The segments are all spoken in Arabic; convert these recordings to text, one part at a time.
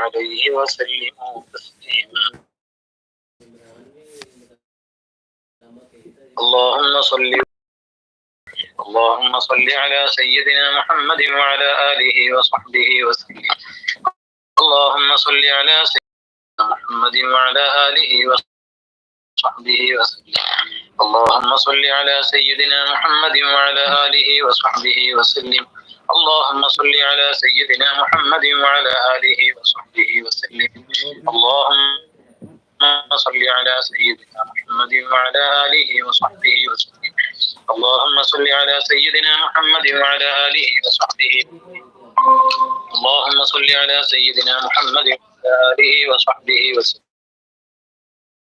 عليه وسلموا تسليما. اللهم صل اللهم صل على سيدنا محمد وعلى آله وصحبه وسلم. اللهم صل على سيدنا محمد وعلى آله وصحبه وسلم. اللهم صل على سيدنا محمد وعلى آله وصحبه وسلم. اللهم صل على سيدنا محمد وعلى آله وصحبه وسلم. اللهم صل على سيدنا محمد وعلى آله وصحبه وسلم. اللهم صل على سيدنا محمد وعلى آله وصحبه اللهم صل على سيدنا محمد وعلى آله وصحبه وسلم.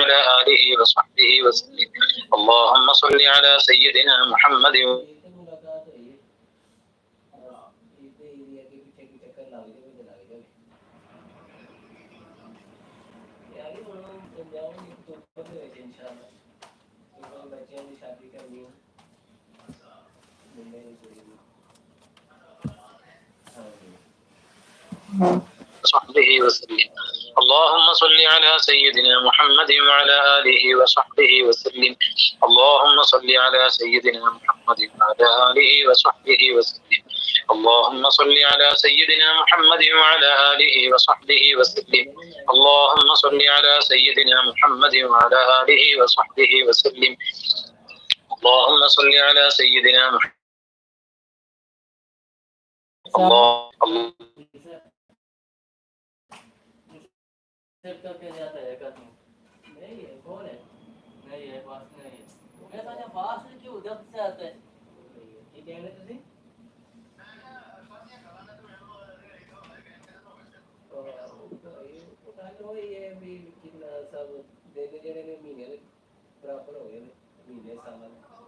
على آله وصحبه وسلم. اللهم صل على سيدنا محمد. وصحبه وسلم. اللهم صل على سيدنا محمد وعلى آله وصحبه وسلم. اللهم صل على سيدنا محمد وعلى آله وصحبه وسلم. اللهم صل على سيدنا محمد وعلى آله وصحبه وسلم. اللهم صل على سيدنا محمد وعلى آله وصحبه وسلم. اللهم صل على سيدنا محمد. الله الله चेक करके तो जाता है एक आदमी नहीं है, कौन है? नहीं है, पास नहीं है। मैं तो कहता हूँ पास क्यों? उधर से आता है। ये कह रहे तुसी ये भी कितना सब देख जेड़े ने महीने प्रापर हो गए। महीने साल।